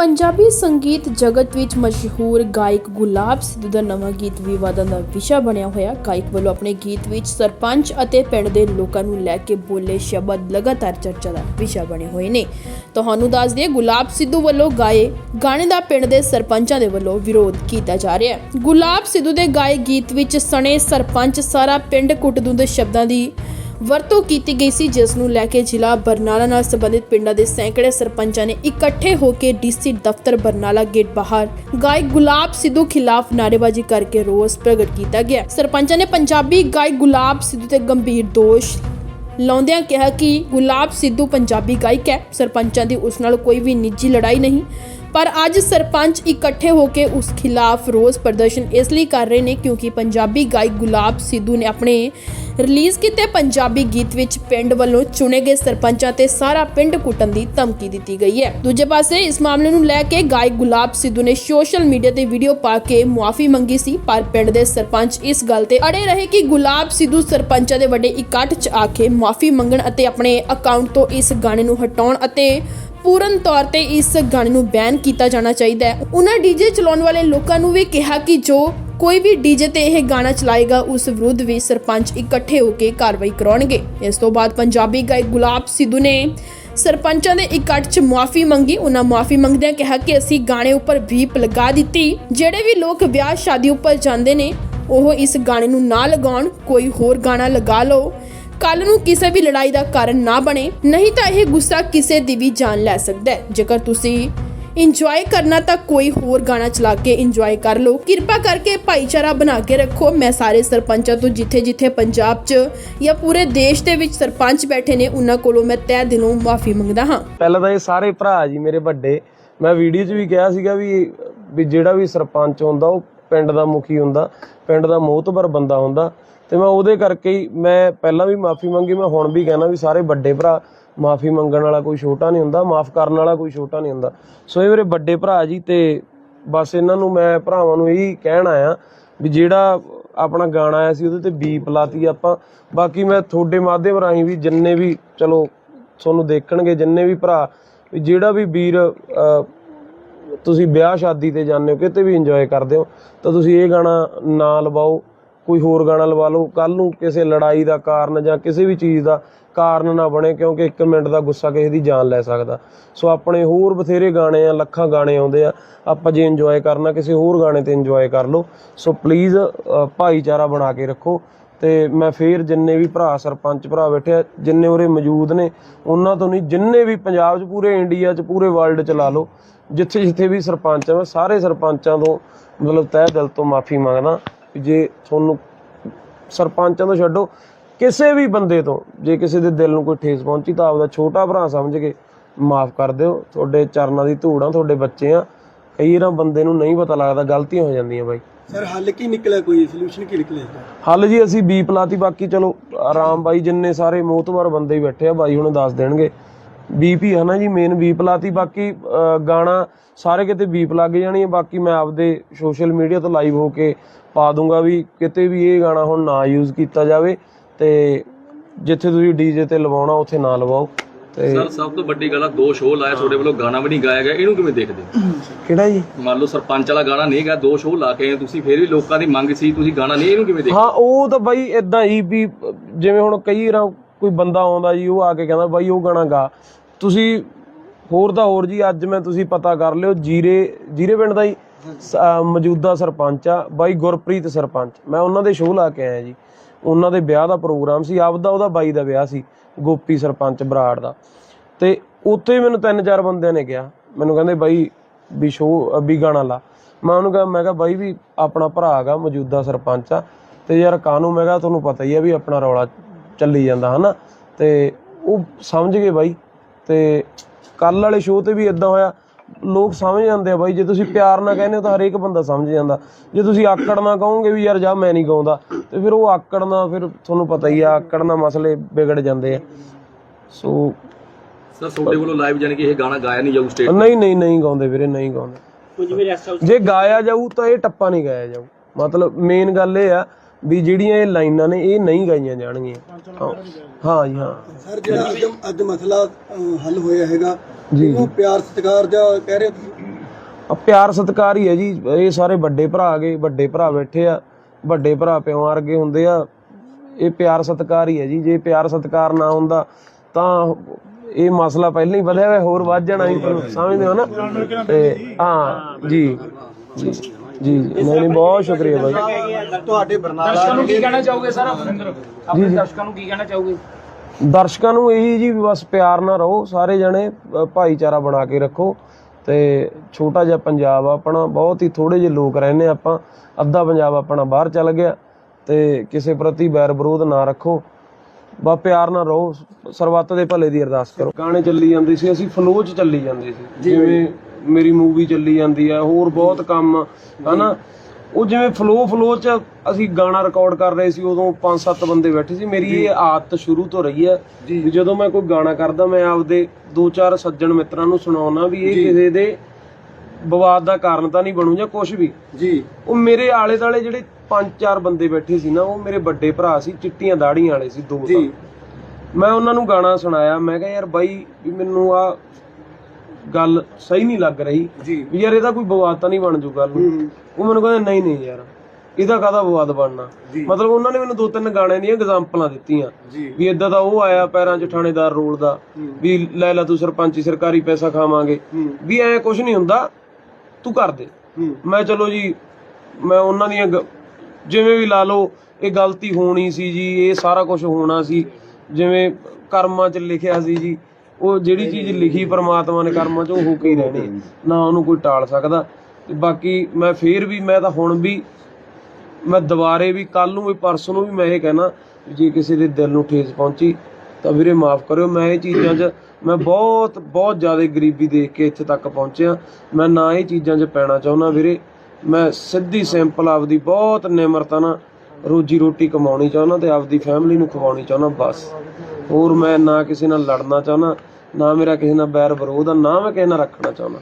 ਪੰਜਾਬੀ ਸੰਗੀਤ ਜਗਤ ਵਿੱਚ ਮਸ਼ਹੂਰ ਗਾਇਕ ਗੁਲਾਬ ਸਿੱਧੂ ਦਾ ਨਵਾਂ ਗੀਤ ਵਿਵਾਦਾਂ ਦਾ ਵਿਸ਼ਾ ਬਣਿਆ ਹੋਇਆ। ਗਾਇਕ ਵੱਲੋਂ ਆਪਣੇ ਗੀਤ ਵਿੱਚ ਸਰਪੰਚ ਅਤੇ ਪਿੰਡ ਦੇ ਲੋਕਾਂ ਨੂੰ ਲੈ ਕੇ ਬੋਲੇ ਸ਼ਬਦ ਲਗਾਤਾਰ ਚਰਚਾ ਦਾ ਵਿਸ਼ਾ ਬਣੇ ਹੋਏ ਨੇ। ਤੁਹਾਨੂੰ ਦੱਸ ਦਈਏ, ਗੁਲਾਬ ਸਿੱਧੂ ਵੱਲੋਂ ਗਾਏ ਗਾਣੇ ਦਾ ਪਿੰਡ ਦੇ ਸਰਪੰਚਾਂ ਦੇ ਵੱਲੋਂ ਵਿਰੋਧ ਕੀਤਾ ਜਾ ਰਿਹਾ ਹੈ। ਗੁਲਾਬ ਸਿੱਧੂ ਦੇ ਗਾਏ ਗੀਤ ਵਿੱਚ ਸਣੇ ਸਰਪੰਚ ਸਾਰਾ ਪਿੰਡ ਕੁੱਟਦੂ ਦੇ ਸ਼ਬਦਾਂ ਦੀ ਵਰਤੋਂ ਕੀਤੀ ਗਈ ਸੀ, ਜਿਸ ਨੂੰ ਲੈ ਕੇ ਜ਼ਿਲ੍ਹਾ ਬਰਨਾਲਾ ਨਾਲ ਸੰਬੰਧਿਤ ਪਿੰਡਾਂ ਦੇ ਸੈਂਕੜੇ ਸਰਪੰਚਾਂ ਨੇ ਇਕੱਠੇ ਹੋ ਕੇ ਡੀਸੀ ਦਫ਼ਤਰ ਬਰਨਾਲਾ ਗੇਟ ਬਾਹਰ ਗਾਇਕ ਗੁਲਾਬ ਸਿੱਧੂ ਖਿਲਾਫ ਨਾਅਰੇਬਾਜ਼ੀ ਕਰਕੇ ਰੋਸ ਪ੍ਰਗਟ ਕੀਤਾ ਗਿਆ। ਸਰਪੰਚਾਂ ਨੇ ਪੰਜਾਬੀ ਗਾਇਕ ਗੁਲਾਬ ਸਿੱਧੂ ਤੇ ਗੰਭੀਰ ਦੋਸ਼ ਲਾਉਂਦਿਆਂ ਕਿਹਾ ਕਿ ਗੁਲਾਬ ਸਿੱਧੂ ਪੰਜਾਬੀ ਗਾਇਕ ਹੈ। ਸਰਪੰਚਾਂ ਦੀ ਉਸ ਨਾਲ ਕੋਈ ਵੀ ਨਿੱਜੀ ਲੜਾਈ ਨਹੀਂ, ਪਰ ਅੱਜ ਸਰਪੰਚ ਇਕੱਠੇ ਹੋ ਕੇ ਉਸ ਖਿਲਾਫ ਰੋਸ ਪ੍ਰਦਰਸ਼ਨ ਇਸ ਲਈ ਕਰ ਰਹੇ ਨੇ ਕਿਉਂਕਿ ਪੰਜਾਬੀ ਗਾਇਕ ਗੁਲਾਬ ਸਿੱਧੂ ਨੇ ਆਪਣੇ ਰਿਲੀਜ਼ ਕੀਤੇ ਪੰਜਾਬੀ ਗੀਤ ਵਿੱਚ ਪਿੰਡ ਵੱਲੋਂ ਚੁਣੇ ਗਏ ਸਰਪੰਚਾਂ ਤੇ ਸਾਰਾ ਪਿੰਡ ਕੁੱਟਣ ਦੀ ਧਮਕੀ ਦਿੱਤੀ ਗਈ ਹੈ। ਦੂਜੇ ਪਾਸੇ ਇਸ ਮਾਮਲੇ ਨੂੰ ਲੈ ਕੇ ਗਾਇਕ ਗੁਲਾਬ ਸਿੱਧੂ ਨੇ ਸੋਸ਼ਲ ਮੀਡੀਆ ਤੇ ਵੀਡੀਓ ਪਾ ਕੇ ਮੁਆਫੀ ਮੰਗੀ ਸੀ, ਪਰ ਪਿੰਡ ਦੇ ਸਰਪੰਚ ਇਸ ਗੱਲ ਤੇ ਅੜੇ ਰਹੇ ਕਿ ਗੁਲਾਬ ਸਿੱਧੂ ਸਰਪੰਚਾਂ ਦੇ ਵੱਡੇ ਇਕੱਠ 'ਚ ਆ ਕੇ ਮੁਆਫੀ ਮੰਗਣ ਅਤੇ ਆਪਣੇ ਅਕਾਊਂਟ ਤੋਂ ਇਸ ਗਾਣੇ ਨੂੰ ਹਟਾਉਣ ਅਤੇ ਪੂਰਨ ਤੌਰ ਤੇ ਇਸ ਗਾਣੇ ਨੂੰ ਬੈਨ ਕੀਤਾ ਜਾਣਾ ਚਾਹੀਦਾ ਹੈ। ਉਹਨਾਂ ਡੀਜੇ ਚਲਾਉਣ ਵਾਲੇ ਲੋਕਾਂ ਨੂੰ ਵੀ ਕਿਹਾ ਕਿ ਜੋ ਕੋਈ ਵੀ ਡੀਜੇ ਤੇ ਇਹ ਗਾਣਾ ਚਲਾਏਗਾ, ਉਸ ਵਿਰੁੱਧ ਵੀ ਸਰਪੰਚ ਇਕੱਠੇ ਹੋ ਕੇ ਕਾਰਵਾਈ ਕਰਾਉਣਗੇ। ਇਸ ਤੋਂ ਬਾਅਦ ਪੰਜਾਬੀ ਗਾਇਕ ਗੁਲਾਬ ਸਿੱਧੂ ਨੇ ਸਰਪੰਚਾਂ ਦੇ ਇਕੱਠ 'ਚ ਮੁਆਫੀ ਮੰਗੀ। ਉਹਨਾਂ ਮੁਆਫੀ ਮੰਗਦਿਆਂ ਕਿਹਾ ਕਿ ਅਸੀਂ ਗਾਣੇ ਉੱਪਰ ਵੀਪ ਲਗਾ ਦਿੱਤੀ। ਜਿਹੜੇ ਵੀ ਲੋਕ ਵਿਆਹ ਸ਼ਾਦੀ ਉੱਪਰ ਜਾਂਦੇ ਨੇ, ਉਹ ਇਸ ਗਾਣੇ ਨੂੰ ਨਾ ਲਗਾਉਣ। ਕੋਈ ਹੋਰ ਗਾਣਾ ਲਗਾ ਲਓ। ਕੱਲ ਨੂੰ ਕਿਸੇ ਵੀ ਲੜਾਈ ਦਾ ਕਾਰਨ ਨਾ ਬਣੇ। ਨਹੀਂ ਤਾਂ ਇਹ ਗੁੱਸਾ ਕਿਸੇ ਦੀ ਵੀ ਜਾਨ ਲੈ ਸਕਦਾ ਹੈ। ਜੇਕਰ ਤੁਸੀਂ ਇੰਜੋਏ ਕਰਨਾ ਤਾਂ ਕੋਈ ਹੋਰ ਗਾਣਾ ਚਲਾ ਕੇ ਇੰਜੋਏ ਕਰ ਲਓ। ਕਿਰਪਾ ਕਰਕੇ ਭਾਈਚਾਰਾ ਬਣਾ ਕੇ ਰੱਖੋ। ਮੈਂ ਸਾਰੇ ਸਰਪੰਚਾਂ ਤੋਂ ਜਿੱਥੇ ਜਿੱਥੇ ਪੰਜਾਬ 'ਚ ਜਾਂ ਪੂਰੇ ਦੇਸ਼ ਦੇ ਵਿੱਚ ਸਰਪੰਚ ਬੈਠੇ ਨੇ, ਉਹਨਾਂ ਕੋਲੋਂ ਮੈਂ ਤਹਿ ਦਿਲੋਂ ਮਾਫੀ ਮੰਗਦਾ ਹਾਂ। ਪਹਿਲਾਂ ਤਾਂ ਇਹ ਸਾਰੇ ਭਰਾ ਜੀ ਮੇਰੇ ਵੱਡੇ, ਮੈਂ ਵੀਡੀਓ 'ਚ ਵੀ ਕਿਹਾ ਸੀਗਾ ਵੀ ਵੀ ਜਿਹੜਾ ਵੀ ਸਰਪੰਚ ਹੁੰਦਾ, ਉਹ ਪਿੰਡ ਦਾ ਮੁਖੀ ਹੁੰਦਾ, ਪਿੰਡ ਦਾ ਮੋਹਤਬਰ ਬੰਦਾ ਹੁੰਦਾ। ਤੇ ਮੈਂ ਉਹਦੇ ਕਰਕੇ ਹੀ ਮੈਂ ਪਹਿਲਾਂ ਵੀ ਮਾਫੀ ਮੰਗੀ, ਮੈਂ ਹੁਣ ਵੀ ਕਹਿਣਾ ਵੀ ਸਾਰੇ ਵੱਡੇ ਭਰਾ ਮਾਫੀ ਮੰਗਣ ਵਾਲਾ ਕੋਈ ਛੋਟਾ ਨਹੀਂ ਹੁੰਦਾ, ਮਾਫ ਕਰਨ ਵਾਲਾ ਕੋਈ ਛੋਟਾ ਨਹੀਂ ਹੁੰਦਾ। ਸੋ ਇਹ ਮੇਰੇ ਵੱਡੇ ਭਰਾ ਜੀ ਤੇ ਬਸ ਇਹਨਾਂ ਨੂੰ ਮੈਂ ਭਰਾਵਾਂ ਨੂੰ ਇਹੀ ਕਹਿਣ ਆਇਆ ਵੀ ਜਿਹੜਾ ਆਪਣਾ ਗਾਣਾ ਆਇਆ ਸੀ ਉਹਦੇ ਤੇ ਬੀਪ ਲਾਤੀ ਆਪਾਂ। ਬਾਕੀ ਮੈਂ ਤੁਹਾਡੇ ਮਾਧਿਅਮ ਰਾਹੀਂ ਵੀ ਜਿੰਨੇ ਵੀ, ਚਲੋ ਤੁਹਾਨੂੰ ਦੇਖਣਗੇ ਜਿੰਨੇ ਵੀ ਭਰਾ, ਵੀ ਜਿਹੜਾ ਵੀ ਵੀਰ ਤੁਸੀਂ ਵਿਆਹ ਸ਼ਾਦੀ ਤੇ ਜਾਂਦੇ ਹੋ, ਕਿਤੇ ਵੀ ਇੰਜੋਏ ਕਰਦੇ ਹੋ, ਤਾਂ ਤੁਸੀਂ ਇਹ ਗਾਣਾ ਨਾ ਲਵਾਓ, ਕੋਈ ਹੋਰ ਗਾਣਾ ਲਵਾ ਲਓ। ਕੱਲ ਨੂੰ ਕਿਸੇ ਲੜਾਈ ਦਾ ਕਾਰਨ ਜਾਂ ਕਿਸੇ ਵੀ ਚੀਜ਼ ਦਾ ਕਾਰਨ ਨਾ ਬਣੇ ਕਿਉਂਕਿ 1 ਮਿੰਟ ਦਾ ਗੁੱਸਾ ਕਿਸੇ ਦੀ ਜਾਨ ਲੈ ਸਕਦਾ। ਸੋ ਆਪਣੇ ਹੋਰ ਬਥੇਰੇ ਗਾਣੇ ਆ, ਲੱਖਾਂ ਗਾਣੇ ਆਉਂਦੇ ਆ, ਆਪਾਂ ਜੇ ਇੰਜੋਏ ਕਰਨਾ, ਕਿਸੇ ਹੋਰ ਗਾਣੇ ਤੇ ਇੰਜੋਏ ਕਰ ਲਓ। ਸੋ ਪਲੀਜ਼ ਭਾਈਚਾਰਾ ਬਣਾ ਕੇ ਰੱਖੋ ਤੇ ਮੈਂ ਫੇਰ ਜਿੰਨੇ ਵੀ ਭਰਾ ਸਰਪੰਚ ਭਰਾ ਬੈਠੇ ਆ, ਜਿੰਨੇ ਉਰੇ ਮੌਜੂਦ ਨੇ, ਉਹਨਾਂ ਤੋਂ ਨਹੀਂ, ਜਿੰਨੇ ਵੀ ਪੰਜਾਬ 'ਚ ਪੂਰੇ ਇੰਡੀਆ 'ਚ, ਪੂਰੇ ਵਰਲਡ 'ਚ ਲਾ ਲਓ। ਜਿੱਥੇ ਜਿੱਥੇ ਵੀ ਸਰਪੰਚ ਆ, ਮੈਂ ਸਾਰੇ ਸਰਪੰਚਾਂ ਤੋਂ ਮਤਲਬ ਤਹਿ ਦਿਲ ਤੋਂ ਮਾਫੀ ਮੰਗਦਾ ਵੀ ਜੇ ਤੁਹਾਨੂੰ ਸਰਪੰਚਾਂ ਤੋਂ ਛੱਡੋ ਕਿਸੇ ਵੀ ਬੰਦੇ ਤੋਂ ਜੇ ਕਿਸੇ ਦੇ ਦਿਲ ਨੂੰ ਕੋਈ ਠੇਸ ਪਹੁੰਚੀ ਤਾਂ ਆਪਦਾ ਛੋਟਾ ਭਰਾ ਸਮਝ ਕੇ ਮਾਫ ਕਰ ਦਿਓ। ਤੁਹਾਡੇ ਚਰਨਾਂ ਦੀ ਧੂੜ ਆ ਤੁਹਾਡੇ ਬੱਚੇ ਆ। ਕਈ ਵਾਰ ਬੰਦੇ ਨੂੰ ਨਹੀਂ ਪਤਾ ਲੱਗਦਾ ਗਲਤੀਆਂ ਹੋ ਜਾਂਦੀਆਂ ਬਾਈ। ਸਰ ਹੱਲ ਕੀ ਨਿਕਲਿਆ ਕੋਈ? ਸੋਲੂਸ਼ਨ ਕੀ ਨਿਕਲਿਆ? ਹੱਲ ਜੀ ਅਸੀਂ ਬੀ ਪਲਾਤੀ ਬਾਕੀ ਚਲੋ ਆਰਾਮ ਬਾਈ ਜਿੰਨੇ ਸਾਰੇ ਮੋਤਬਰ ਬੰਦੇ ਹੀ ਬੈਠੇ ਆ ਬਾਈ ਹੁਣ ਦੱਸ ਦੇਣਗੇ। ਬੀਪੀ ਹੈ ਨਾ ਜੀ ਮੇਨ ਬੀ ਪਲਾਤੀ ਬਾਕੀ ਗਾਣਾ ਸਾਰੇ ਕਿਤੇ ਬੀਪ ਲੱਗ ਜਾਣੀ ਹੈ ਬਾਕੀ ਮੈਂ ਆਪਦੇ ਸੋਸ਼ਲ ਮੀਡੀਆ ਤੋਂ ਲਾਈਵ ਹੋ ਕੇ ਪਾ ਦੂੰਗਾ ਵੀ ਕਿਤੇ ਵੀ ਇਹ ਗਾਣਾ ਹੁਣ ਨਾ ਯੂਜ਼ ਕੀਤਾ ਜਾਵੇ। ਤੇ ਜਿੱਥੇ ਤੁਸੀਂ ਡੀਜੇ ਤੇ ਲਵਾਉਣਾ ਉੱਥੇ ਨਾ ਲਵਾਓ। ਤੇ ਸਰ ਸਭ ਤੋਂ ਵੱਡੀ ਗੱਲ ਆ ਦੋ ਸ਼ੋਅ ਲਾਏ ਤੁਹਾਡੇ ਵੱਲੋਂ ਗਾਣਾ ਵੀ ਨਹੀਂ ਗਾਇਆ ਗਿਆ ਇਹਨੂੰ ਕਿਵੇਂ ਦੇਖਦੇ ਹੋ? ਕਿਹੜਾ ਜੀ? ਮੰਨ ਲਓ ਸਰਪੰਚ ਵਾਲਾ ਗਾਣਾ ਨਹੀਂ ਗਾ ਦੋ ਸ਼ੋਅ ਲਾ ਕੇ ਆਏ ਤੁਸੀਂ ਫਿਰ ਵੀ ਲੋਕਾਂ ਦੀ ਮੰਗ ਸੀ ਤੁਸੀਂ ਗਾਣਾ ਨਹੀਂ ਇਹਨੂੰ ਕਿਵੇਂ ਦੇਖਦੇ ਹਾਂ ਉਹ ਤਾਂ ਬਾਈ ਇਦਾਂ ਹੀ ਵੀ ਜਿਵੇਂ ਹੁਣ ਕਈ ਵਾਰ ਕੋਈ ਬੰਦਾ ਆਉਂਦਾ ਜੀ ਉਹ ਆ ਕੇ ਕਹਿੰਦਾ ਬਾਈ ਉਹ ਗਾਣਾ ਗਾ। ਤੁਸੀਂ ਹੋਰ ਦਾ ਹੋਰ ਜੀ ਅੱਜ ਮੈਂ ਤੁਸੀਂ ਪਤਾ ਕਰ ਲਿਓ ਜੀਰੇ ਜੀਰੇ ਪਿੰਡ ਦਾ ਹੀ ਮੌਜੂਦਾ ਸਰਪੰਚ ਆ, ਬਾਈ ਗੁਰਪ੍ਰੀਤ ਸਰਪੰਚ। ਮੈਂ ਉਹਨਾਂ ਦੇ ਸ਼ੋਅ ਲਾ ਕੇ ਆਇਆ ਜੀ। ਉਹਨਾਂ ਦੇ ਵਿਆਹ ਦਾ ਪ੍ਰੋਗਰਾਮ ਸੀ, ਆਪਦਾ ਉਹਦਾ ਬਾਈ ਦਾ ਵਿਆਹ ਸੀ, ਗੋਪੀ ਸਰਪੰਚ ਬਰਾੜ ਦਾ। ਤੇ ਉੱਥੇ ਮੈਨੂੰ ਤਿੰਨ ਚਾਰ ਬੰਦਿਆਂ ਨੇ ਕਿਹਾ, ਮੈਨੂੰ ਕਹਿੰਦੇ ਬਾਈ ਵੀ ਸ਼ੋਅ ਵੀ ਗਾਣਾ ਲਾ। ਮੈਂ ਉਹਨੂੰ ਕਿਹਾ, ਮੈਂ ਕਿਹਾ ਬਾਈ ਵੀ ਆਪਣਾ ਭਰਾ ਹੈਗਾ, ਮੌਜੂਦਾ ਸਰਪੰਚ ਆ। ਤੇ ਯਾਰ ਕਾਨੂੰ ਮੈਂ ਕਿਹਾ ਤੁਹਾਨੂੰ ਪਤਾ ਹੀ ਆ ਵੀ ਆਪਣਾ ਰੌਲਾ ਚੱਲੀ ਜਾਂਦਾ, ਹਨਾ? ਤੇ ਉਹ ਸਮਝ ਗਏ ਬਾਈ। ਤੇ ਕੱਲ ਵਾਲੇ ਸ਼ੋਅ ਤੇ ਵੀ ਇਦਾਂ ਹੋਇਆ। ਲੋਕ ਸਮਝ ਜਾਂਦੇ ਆ ਬਾਈ ਜੇ ਤੁਸੀਂ ਪਿਆਰ ਨਾਲ ਕਹਿੰਦੇ ਹੋ ਤਾਂ ਹਰੇਕ ਬੰਦਾ ਸਮਝ ਜਾਂਦਾ। ਜੇ ਤੁਸੀਂ ਆਕੜ ਨਾਲ ਕਹੋਗੇ ਵੀ ਯਾਰ ਜਾ ਮੈਂ ਨਹੀਂ ਗਾਉਂਦਾ ਤੇ ਫਿਰ ਉਹ ਆਕੜ ਨਾਲ ਫਿਰ ਤੁਹਾਨੂੰ ਪਤਾ ਹੀ ਆ ਆਕੜ ਨਾਲ ਮਸਲੇ ਵਿਗੜ ਜਾਂਦੇ ਆ। ਸੋ ਸਰ ਤੁਹਾਡੇ ਵੱਲੋਂ ਲਾਈਵ ਜਾਨੀ ਕਿ ਇਹ ਗਾਣਾ ਗਾਇਆ ਨਹੀਂ ਜਾਊ ਸਟੇਜ ਨਹੀਂ ਨਹੀਂ ਨਹੀਂ ਗਾਉਂਦੇ ਵੀਰੇ ਨਹੀਂ ਗਾਉਂਦੇ। ਜੇ ਗਾਇਆ ਜਾਊ ਤਾਂ ਇਹ ਟੱਪਾ ਨਹੀਂ ਗਾਇਆ ਜਾਊ। ਮਤਲਬ ਮੇਨ ਗੱਲ ਇਹ ਆ ਵੀ ਜਿਹੜੀਆਂ ਇਹ ਲਾਈਨਾਂ ਨੇ ਇਹ ਨਹੀਂ ਗਾਈਆਂ ਜਾਣਗੀਆਂ। ਹਾਂ। ਹਾਂ ਜੀ ਹਾਂ। ਸਰ ਜਿਹੜਾ ਅੱਜ ਅੱਜ ਮਸਲਾ ਹੱਲ ਹੋਇਆ ਹੈਗਾ ਜੀ ਉਹ ਪਿਆਰ ਸਤਿਕਾਰ ਜਾਂ ਕਹਿ ਰਹੇ ਹੋ ਆ ਪਿਆਰ ਸਤਿਕਾਰ ਹੀ ਹੈ ਜੀ। ਇਹ ਸਾਰੇ ਵੱਡੇ ਭਰਾ ਗਏ ਵੱਡੇ ਭਰਾ ਬੈਠੇ ਆ ਵੱਡੇ ਭਰਾ ਪਿਓ ਵਰਗੇ ਹੁੰਦੇ ਆ। ਇਹ ਪਿਆਰ ਸਤਿਕਾਰ ਹੀ ਹੈ ਜੀ। ਜੇ ਪਿਆਰ ਸਤਿਕਾਰ ਨਾ ਹੁੰਦਾ ਤਾਂ ਇਹ ਮਸਲਾ ਪਹਿਲਾਂ ਹੀ ਵਧਿਆ ਹੋਇਆ ਹੋਰ ਵੱਧ ਜਾਣਾ ਸੀ ਸਮਝਦੇ ਹੋ ਨਾ? ਤੇ ਹਾਂ ਜੀ। ਜੀ ਜੀ ਨਹੀਂ ਨਹੀਂ ਬਹੁਤ ਸ਼ੁਕਰੀਆ ਬਾਈ। ਤੁਹਾਡੇ ਬਰਨਾਲਾ ਦਰਸ਼ਕਾਂ ਨੂੰ ਕੀ ਕਹਿਣਾ ਚਾਹੋਗੇ ਸਰ ਅਮਰਿੰਦਰ ਆਪਣੇ ਦਰਸ਼ਕਾਂ ਨੂੰ ਕੀ ਕਹਿਣਾ ਚਾਹੋਗੇ? ਦਰਸ਼ਕਾਂ ਨੂੰ ਇਹੀ ਜੀ ਵੀ ਬਸ ਪਿਆਰ ਨਾਲ ਰਹੋ ਸਾਰੇ ਜਣੇ ਅ, ਭਾਈਚਾਰਾ ਬਣਾ ਕੇ ਰੱਖੋ ਤੇ ਛੋਟਾ ਜਿਹਾ ਪੰਜਾਬ ਆ ਆਪਣਾ ਬਹੁਤ ਹੀ ਥੋੜੇ ਜਿਹੇ ਲੋਕ ਰਹਿੰਦੇ ਆਪਾਂ ਅੱਧਾ ਪੰਜਾਬ ਆਪਣਾ ਬਾਹਰ ਚੱਲ ਗਿਆ ਤੇ ਕਿਸੇ ਪ੍ਰਤੀ ਬੈਰ ਵਿਰੋਧ ਨਾ ਰੱਖੋ। ਬਾ ਪਿਆਰ ਨਾਲ ਰਹੋ ਸਰਬੱਤ ਦੇ ਭਲੇ ਦੀ ਅਰਦਾਸ ਕਰੋ। ਗਾਣੇ ਚੱਲੀ ਜਾਂਦੇ ਸੀ ਅਸੀਂ ਫਲੋ 'ਚ ਚੱਲੀ ਜਾਂਦੇ ਸੀ ਜਿਵੇਂ ਮੇਰੀ ਮੂਵੀ ਚੱਲੀ ਜਾਂਦੀ ਆ ਹੋਰ ਬਹੁਤ ਕੰਮ ਹਨਾ? ਉਹ ਜਿਵੇਂ ਫਲੋ ਫਲੋ 'ਚ ਅਸੀਂ ਗਾਣਾ ਰਿਕਾਰਡ ਕਰ ਰਹੇ ਸੀ ਉਦੋਂ ਪੰਜ ਸੱਤ ਬੰਦੇ ਬੈਠੇ ਸੀ। ਮੇਰੀ ਇਹ ਆਦਤ ਸ਼ੁਰੂ ਤੋਂ ਰਹੀ ਹੈ ਵੀ ਜਦੋਂ ਮੈਂ ਕੋਈ ਗਾਣਾ ਕਰਦਾ ਮੈਂ ਆਪਦੇ ਦੋ ਚਾਰ ਸੱਜਣ ਮਿੱਤਰਾਂ ਨੂੰ ਸੁਣਾਉਣਾ ਵੀ ਇਹ ਕਿਸੇ ਦੇ ਵਿਵਾਦ ਦਾ ਕਾਰਨ ਤਾਂ ਨਹੀਂ ਬਣੂ ਜਾਂ ਕੁਝ ਵੀ। ਜੀ। ਉਹ ਮੇਰੇ ਆਲੇ ਦਾਲੇ ਜਿਹੜੇ ਪੰਜ ਚਾਰ ਬੰਦੇ ਬੈਠੇ ਸੀ ਨਾ ਉਹ ਮੇਰੇ ਵੱਡੇ ਭਰਾ ਸੀ ਚਿੱਟੀਆਂ ਦਾੜੀਆਂ ਵਾਲੇ ਸੀ ਦੋ ਤਾਂ। ਮੈਂ ਉਹਨਾਂ ਨੂੰ ਗਾਣਾ ਸੁਣਾਇਆ ਮੈਂ ਕਿਹਾ ਯਾਰ ਬਾਈ ਵੀ ਮੈਨੂੰ ਆ ਗੱਲ ਸਹੀ ਨਹੀਂ ਲੱਗ ਰਹੀ। ਜੀ। ਵੀ ਯਾਰ ਇਹਦਾ ਕੋਈ ਵਿਵਾਦ ਤਾਂ ਨਹੀਂ ਬਣ ਜੂ ਗੱਲ ਉਹ ਮੈਨੂੰ ਕਹਿੰਦੇ ਨਹੀਂ ਨਹੀਂ ਯਾਰ ਇਹਦਾ ਕਾਹਦਾ ਵਿਵਾਦ ਬਣਨਾ। ਮਤਲਬ ਉਹਨਾਂ ਨੇ ਮੈਨੂੰ ਦੋ ਤਿੰਨ ਗਾਣਿਆਂ ਦੀਆਂ ਐਗਜ਼ਾਮਪਲਾਂ ਦਿੱਤੀਆਂ। ਵੀ ਇਦਾਂ ਦਾ ਉਹ ਆਇਆ ਪੈਰਾਂ 'ਚ ਥਾਣੇਦਾਰ ਰੋਲ ਦਾ ਵੀ ਲੈ ਲੈ ਤੂੰ ਸਰਪੰਚੀ ਸਰਕਾਰੀ ਪੈਸਾ ਖਾਵਾਂਗੇ। ਵੀ ਐ ਕੁਝ ਨਹੀਂ ਹੁੰਦਾ ਤੂੰ ਕਰ ਦੇ। ਮੈਂ ਚਲੋ ਜੀ ਮੈਂ ਉਹਨਾਂ ਦੀਆਂ ਜਿਵੇਂ ਵੀ ਲਾ ਲਓ ਇਹ ਗਲਤੀ ਹੋਣੀ ਸੀ ਜੀ ਇਹ ਸਾਰਾ ਕੁਝ ਹੋਣਾ ਸੀ। ਜਿਵੇਂ ਕਰਮਾਂ 'ਚ ਲਿਖਿਆ ਸੀ ਜੀ ਉਹ ਜਿਹੜੀ ਚੀਜ਼ ਲਿਖੀ ਪਰਮਾਤਮਾ ਨੇ ਕਰਮਾਂ 'ਚ ਉਹ ਹੋ ਕੇ ਹੀ ਰਹਿਣੀ ਹੈ। ਨਾ ਉਹਨੂੰ ਕੋਈ ਟਾਲ ਸਕਦਾ। ਤੇ ਬਾਕੀ ਮੈਂ ਫੇਰ ਵੀ, ਮੈਂ ਤਾਂ ਹੁਣ ਵੀ, ਮੈਂ ਦੁਬਾਰੇ ਵੀ ਕੱਲ ਨੂੰ ਵੀ, ਪਰਸੋਂ ਨੂੰ ਵੀ ਮੈਂ ਇਹ ਕਹਿਣਾ ਜੇ ਕਿਸੇ ਦੇ ਦਿਲ ਨੂੰ ਠੇਸ ਪਹੁੰਚੀ, ਤਾਂ ਵੀਰੇ ਮਾਫ ਕਰਿਓ, ਮੈਂ ਇਹ ਚੀਜ਼ਾਂ 'ਚ, ਮੈਂ ਬਹੁਤ ਬਹੁਤ ਜ਼ਿਆਦਾ ਗਰੀਬੀ ਦੇਖ ਕੇ ਇੱਥੇ ਤੱਕ ਪਹੁੰਚਿਆ। ਮੈਂ ਨਾ ਇਹ ਚੀਜ਼ਾਂ 'ਚ ਪੈਣਾ ਚਾਹੁੰਦਾ ਵੀਰੇ। ਮੈਂ ਸਿੱਧੀ, ਸਿੰਪਲ ਆਪਦੀ ਬਹੁਤ ਨਿਮਰਤਾ ਨਾਲ ਰੋਜੀ ਰੋਟੀ ਕਮਾਉਣੀ ਚਾਹੁੰਦਾ ਤੇ ਆਪਦੀ ਫੈਮਿਲੀ ਨੂੰ ਖਵਾਉਣੀ ਚਾਹੁੰਦਾ, ਬਸ। ਹੋਰ ਮੈਂ ਨਾ ਕਿਸੇ ਨਾਲ ਲੜਨਾ ਚਾਹੁੰਦਾ। ਨਾ ਮੇਰਾ ਕਿਸੇ ਨਾਲ ਬੈਰ ਵਿਰੋਧ ਆ ਨਾ ਮੈਂ ਕਿਸੇ ਨਾਲ ਰੱਖਣਾ ਚਾਹੁੰਦਾ।